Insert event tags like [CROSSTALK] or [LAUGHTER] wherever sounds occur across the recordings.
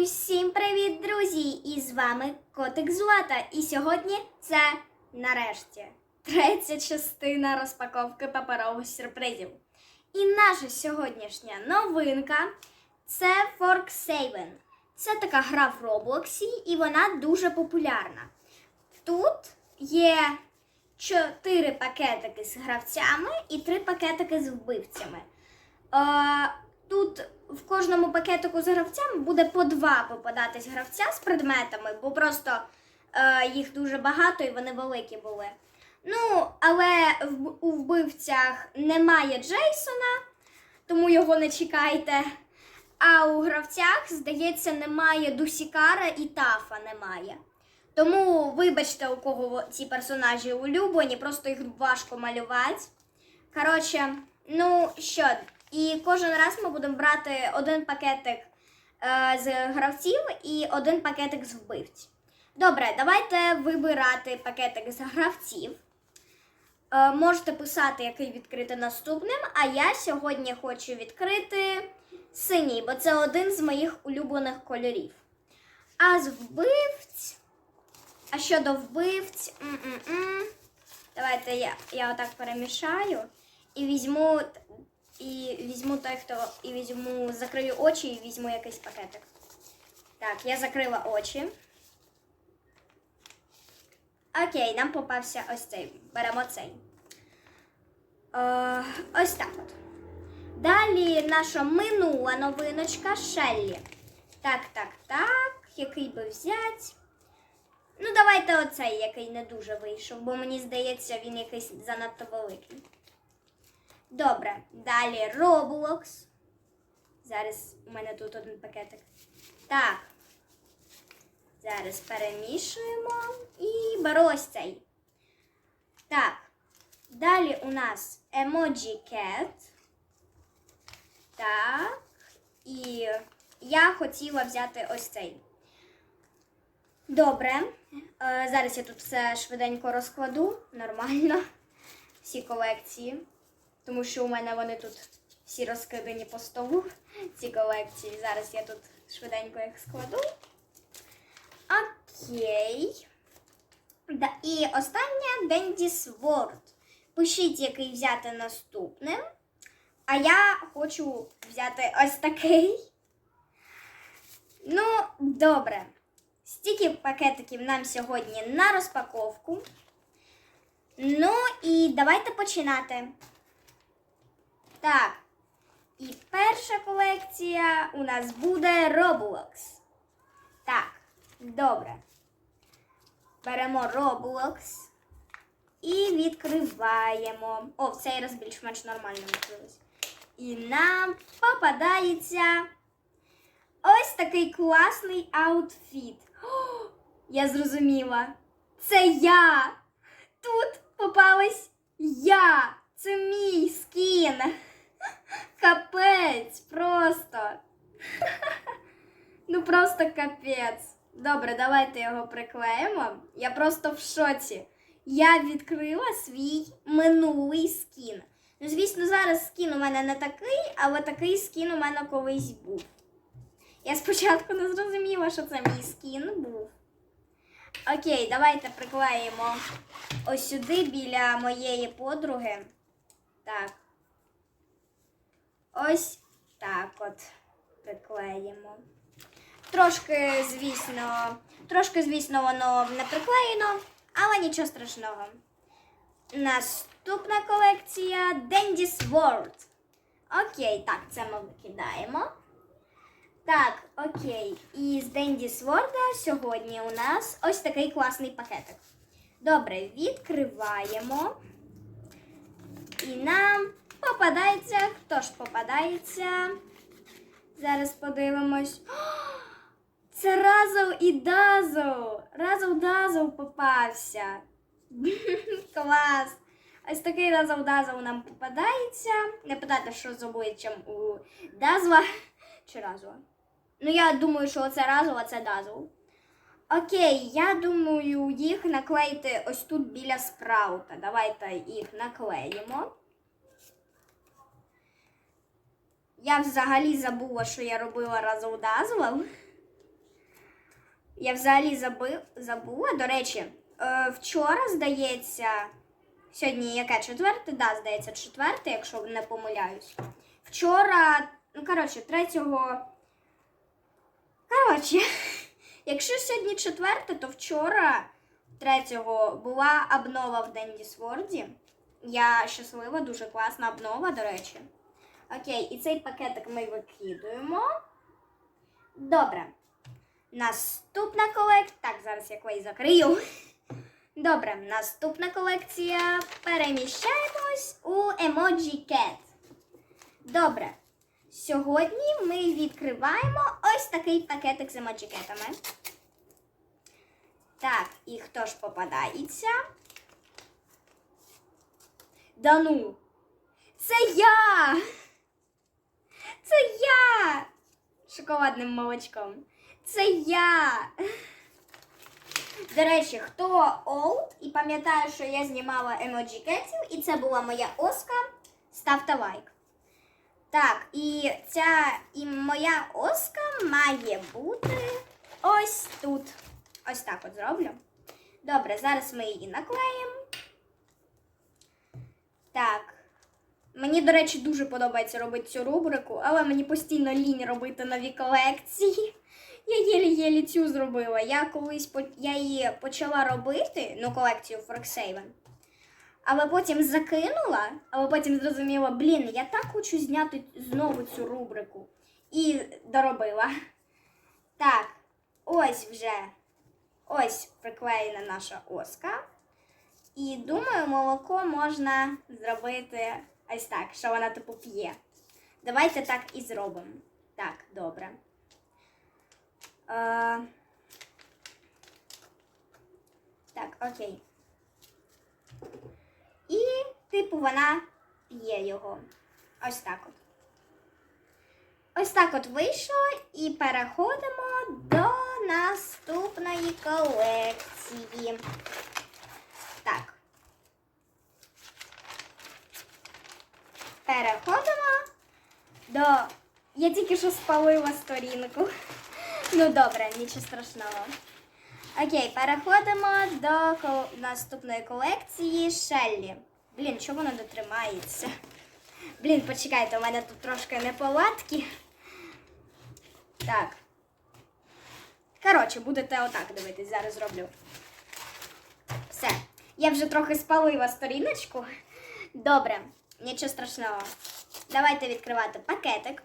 Усім привіт, друзі! І з вами Котик Злата. І сьогодні це нарешті третя частина розпаковки паперових сюрпризів. І наша сьогоднішня новинка це Fork7. Це така гра в Роблоксі, і вона дуже популярна. Тут є чотири пакетики з гравцями і три пакетики з вбивцями. Е, Тут в кожному пакетику з гравцями буде по два попадатись гравця з предметами, бо просто е, їх дуже багато і вони великі були. Ну, але в, у вбивцях немає Джейсона, тому його не чекайте. А у гравцях, здається, немає Дусікара і Тафа немає. Тому вибачте, у кого ці персонажі улюблені, просто їх важко малювати. Коротше, ну що, і кожен раз ми будемо брати один пакетик е, з гравців і один пакетик з вбивць. Добре, давайте вибирати пакетик з гравців. Е, можете писати, який відкрити наступним. А я сьогодні хочу відкрити синій, бо це один з моїх улюблених кольорів. А з вбивць. А щодо вбивць. м-м-м, Давайте я, я отак перемішаю і візьму і візьму той, хто і візьму, закрию очі і візьму якийсь пакетик. Так, я закрила очі. Окей, нам попався ось цей. Беремо цей. Е, ось так от. Далі наша минула новиночка Шеллі. Так, так, так. Який би взяти? Ну, давайте оцей, який не дуже вийшов, бо мені здається, він якийсь занадто великий. Добре, далі Roblox. Зараз у мене тут один пакетик. Так. Зараз перемішуємо і цей. Так. Далі у нас Emoji Cat. Так. І я хотіла взяти ось цей. Добре. Е, зараз я тут все швиденько розкладу. Нормально. Всі колекції. Тому що у мене вони тут всі розкидані по столу, ці колекції. Зараз я тут швиденько їх складу. Окей. Да, і остання Денді Сворд. Пишіть, який взяти наступним. А я хочу взяти ось такий. Ну, добре. Стільки пакетиків нам сьогодні на розпаковку. Ну і давайте починати. Так. І перша колекція у нас буде Roblox. Так, добре. Беремо Roblox і відкриваємо. О, в цей раз більш-менш нормально відкрилось. І нам попадається ось такий класний аутфіт. О, я зрозуміла. Це я. Тут попалась я. Це мій скін. Капець, просто. Ну просто капець. Добре, давайте його приклеїмо. Я просто в шоці. Я відкрила свій минулий скін. Ну, звісно, зараз скін у мене не такий, але такий скін у мене колись був. Я спочатку не зрозуміла, що це мій скін був. Окей, давайте приклеїмо ось сюди біля моєї подруги. Так. Ось так от приклеїмо. Трошки, звісно, трошки, звісно, воно не приклеєно, але нічого страшного. Наступна колекція Dandy's World. Окей, так, це ми викидаємо. Так, окей. І з Dandy's World сьогодні у нас ось такий класний пакетик. Добре, відкриваємо. І нам попадається. Хто ж попадається? Зараз подивимось. Це Разов і Дазл. Разов Дазл попався. [LAUGHS] Клас. Ось такий Разов Дазл нам попадається. Не питайте, що з обличчям у Дазла [LAUGHS] чи Разла. Ну, я думаю, що це Разл, а це Дазл. Окей, я думаю їх наклеїти ось тут біля спраута. Давайте їх наклеїмо. Я взагалі забула, що я робила разом дазвол. Я взагалі забив, забула. До речі, е, вчора, здається, сьогодні яке четверте? Да, здається, четверте, якщо не помиляюсь. Вчора, ну коротше, третього. Коротше, [LAUGHS] якщо сьогодні четверте, то вчора третього була обнова в Денді Сворді. Я щаслива, дуже класна обнова, до речі. Окей, і цей пакетик ми викидуємо. Добре. Наступна колекція. Так, зараз я клей закрию. Добре, наступна колекція. Переміщаємось у Emoji Cat. Добре. Сьогодні ми відкриваємо ось такий пакетик з емоджікетами. Так, і хто ж попадається? Да ну! Це я! Це я! Шоколадним молочком. Це я! До речі, хто олд і пам'ятає, що я знімала емоджі кетів, і це була моя оска, ставте лайк. Так, і ця і моя оска має бути ось тут. Ось так от зроблю. Добре, зараз ми її наклеїмо. Так. Мені, до речі, дуже подобається робити цю рубрику, але мені постійно лінь робити нові колекції. Я єлі-єлі цю зробила. Я колись я її почала робити, ну, колекцію Forksaven. Але потім закинула, але потім зрозуміла, блін, я так хочу зняти знову цю рубрику. І доробила. Так, ось вже ось приклеєна наша оска. І думаю, молоко можна зробити ось так, що вона типу п'є. Давайте так і зробимо. Так, добре. Е, Так, окей. І, типу, вона п'є його. Ось так от. Ось так от вийшло і переходимо до наступної колекції. Так. Переходимо до. Я тільки що спалила сторінку. Ну добре, нічого страшного. Окей, переходимо до ко- наступної колекції Шеллі. Блін, чого воно не тримається? Блін, почекайте, у мене тут трошки неполадки. Так. Коротше, будете отак дивитись, зараз зроблю. Все. Я вже трохи спалила сторіночку. Добре, нічого страшного. Давайте відкривати пакетик.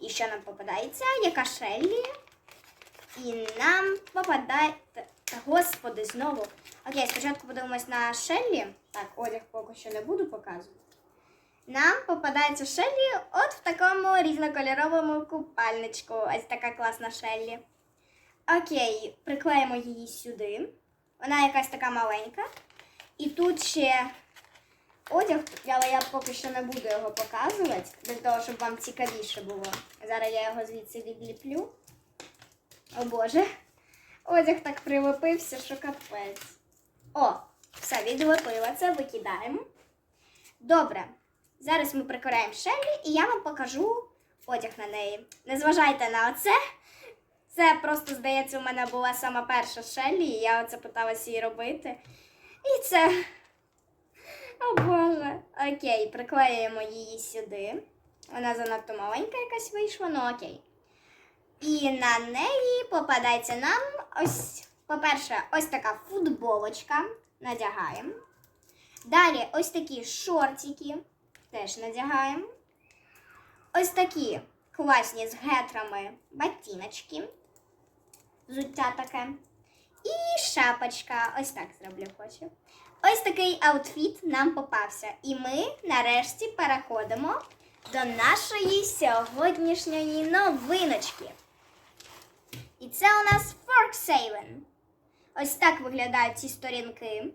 І що нам попадається? Яка Шеллі? І нам попадає. Та, Господи, знову. Окей, спочатку подивимось на Шеллі. Так, одяг поки що не буду показувати. Нам попадається Шеллі от в такому різнокольоровому купальничку. Ось така класна Шеллі. Окей, приклеїмо її сюди. Вона якась така маленька. І тут ще одяг, але я поки що не буду його показувати, для того, щоб вам цікавіше було. Зараз я його звідси відліплю. О Боже. Одяг так прилепився, що капець. О, все, відлепила це, викидаємо. Добре. Зараз ми прикораємо Шеллі і я вам покажу одяг на неї. Не зважайте на оце. Це просто, здається, у мене була сама перша Шеллі, і я оце питалася її робити. І це. О Боже. Окей, приклеїмо її сюди. Вона занадто маленька якась вийшла, ну окей. І на неї попадається нам ось, по-перше, ось така футболочка. Надягаємо. Далі ось такі шортики. Теж надягаємо. Ось такі класні з гетрами ботиночки. Взуття таке. І шапочка. Ось так зроблю хочу. Ось такий аутфіт нам попався. І ми нарешті переходимо до нашої сьогоднішньої новиночки. І це у нас Forksaven. Ось так виглядають ці сторінки.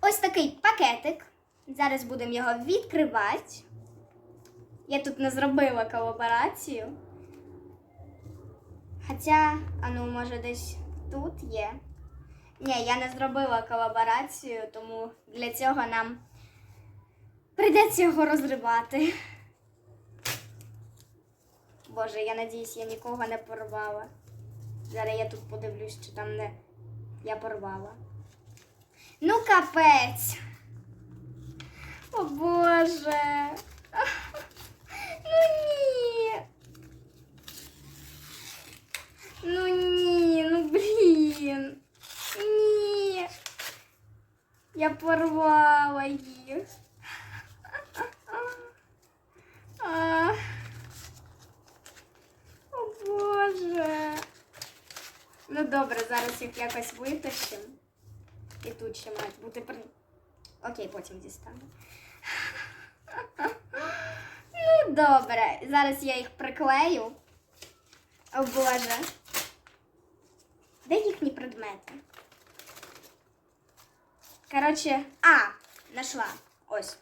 Ось такий пакетик. Зараз будемо його відкривати. Я тут не зробила колаборацію. Хоча, а ну, може, десь тут є. Ні, я не зробила колаборацію, тому для цього нам прийдеться його розривати. Боже, я надіюсь, я нікого не порвала. Зараз я тут подивлюсь, чи там не я порвала. Ну, капець. О Боже. Ну ні. Ну ні, ну блін. Ні. Я порвала їх. А. О Боже. Ну добре, зараз їх якось витащимо. І тут ще мають бути при. Окей, потім дістану. Ну, добре. Зараз я їх приклею. О Боже. Де їхні предмети? Коротше, а, знайшла. Ось.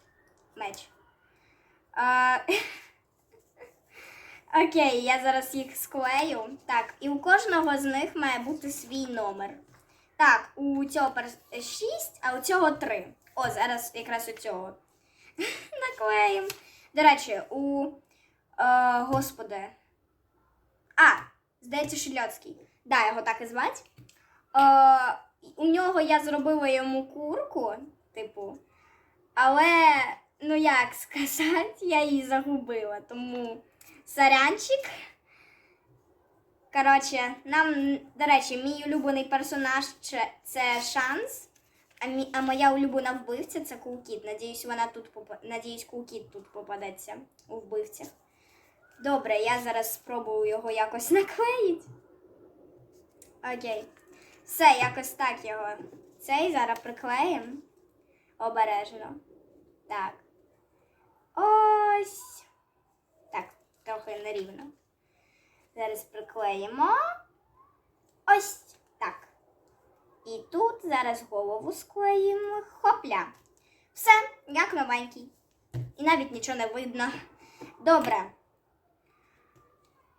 Меч. А, Окей, я зараз їх склею. Так, і у кожного з них має бути свій номер. Так, у цього 6, а у цього 3. О, зараз якраз у цього. [LAUGHS] Наклеїмо. До речі, у. Е, господи. А, здається, Шильоцький. Да, його так і звати. Е, у нього я зробила йому курку, типу. Але, ну як сказати, [LAUGHS] я її загубила. Тому сорянчик. Коротше, нам, до речі, мій улюблений персонаж це- шанс, а, мі, а моя улюблена вбивця це Кулкіт. Надіюсь, вона тут попа... Надіюсь, Кулкіт тут попадеться у вбивцях. Добре, я зараз спробую його якось наклеїти. Окей. Все, якось так його. Цей зараз приклеїмо. Обережно. Так. Ось. Трохи нерівно. Зараз приклеїмо. Ось так. І тут зараз голову склеїмо. Хопля. Все, як новенький. І навіть нічого не видно. Добре.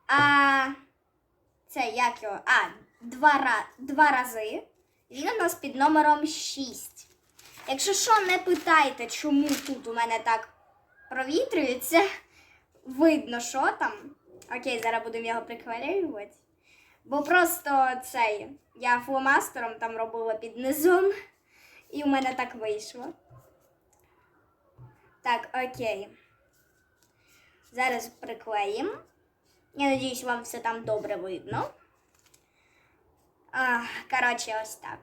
А це як його? А, два, два рази. Він у нас під номером 6. Якщо що, не питайте, чому тут у мене так провітрюється. Видно, що там. Окей, зараз будемо його приклеювати. Бо просто цей. Я фломастером там робила під низом. І у мене так вийшло. Так, окей. Зараз приклеїмо. Я надіюсь, вам все там добре видно. Коротше, ось так.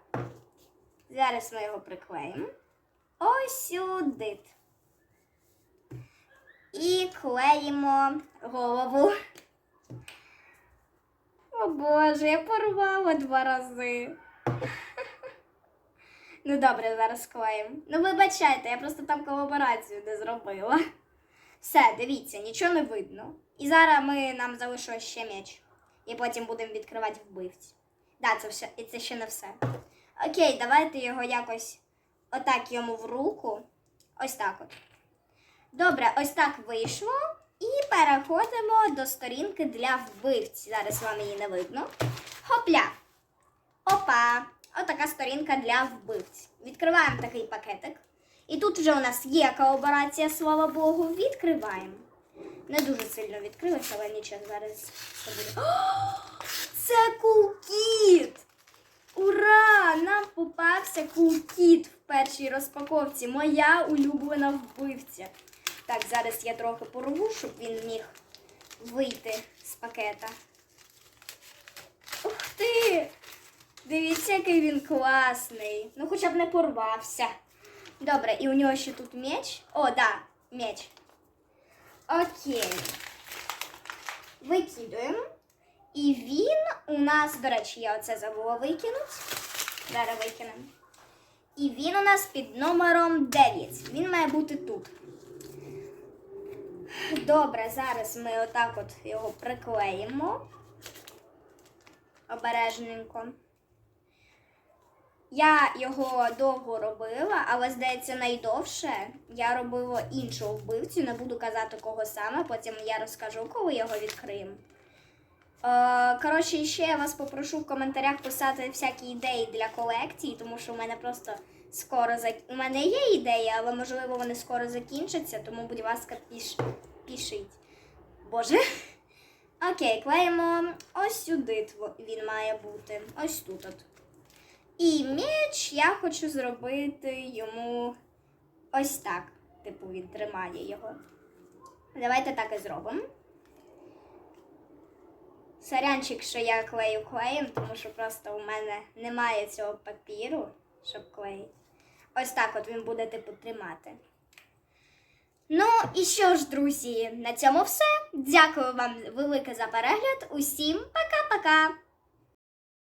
Зараз ми його приклеїмо. Ось сюди. І клеїмо голову. О Боже, я порвала два рази. Ну добре, зараз склеїмо. Ну вибачайте, я просто там колаборацію не зробила. Все, дивіться, нічого не видно. І зараз ми нам залишилось ще меч. І потім будемо відкривати вбивці. Да, це все, і це ще не все. Окей, давайте його якось отак йому в руку. Ось так от. Добре, ось так вийшло. І переходимо до сторінки для вбивці. Зараз вам її не видно. Хопля. Опа! Отака сторінка для вбивць. Відкриваємо такий пакетик. І тут вже у нас є колаборація, слава Богу. Відкриваємо. Не дуже сильно відкрилося, але нічого зараз буде. Це кулкіт! Ура! Нам попався кулкіт в першій розпаковці. Моя улюблена вбивця. Так, зараз я трохи порву, щоб він міг вийти з пакета. Ух ти! Дивіться, який він класний. Ну, хоча б не порвався. Добре, і у нього ще тут меч. О, да, меч. Окей. Викидуємо. І він у нас, до речі, я оце забула викинути. Зараз викинемо. І він у нас під номером 9. Він має бути тут. Добре, зараз ми отак от його приклеїмо. Обережненько. Я його довго робила, але, здається, найдовше я робила іншого вбивцю, не буду казати кого саме, потім я розкажу, коли його відкриємо. Е, коротше, ще я вас попрошу в коментарях писати всякі ідеї для колекції, тому що у мене просто скоро зак... У мене є ідеї, але можливо вони скоро закінчаться, тому, будь ласка, піш... пишіть. Боже. [LAUGHS] Окей, клеїмо ось сюди він має бути. Ось тут. От. І меч я хочу зробити йому ось так. Типу, він тримає його. Давайте так і зробимо. Сорянчик, що я клею клеєм, тому що просто у мене немає цього папіру, щоб клеїти. Ось так от він буде, типу, тримати. Ну і що ж, друзі, на цьому все. Дякую вам велике за перегляд. Усім пока-пока!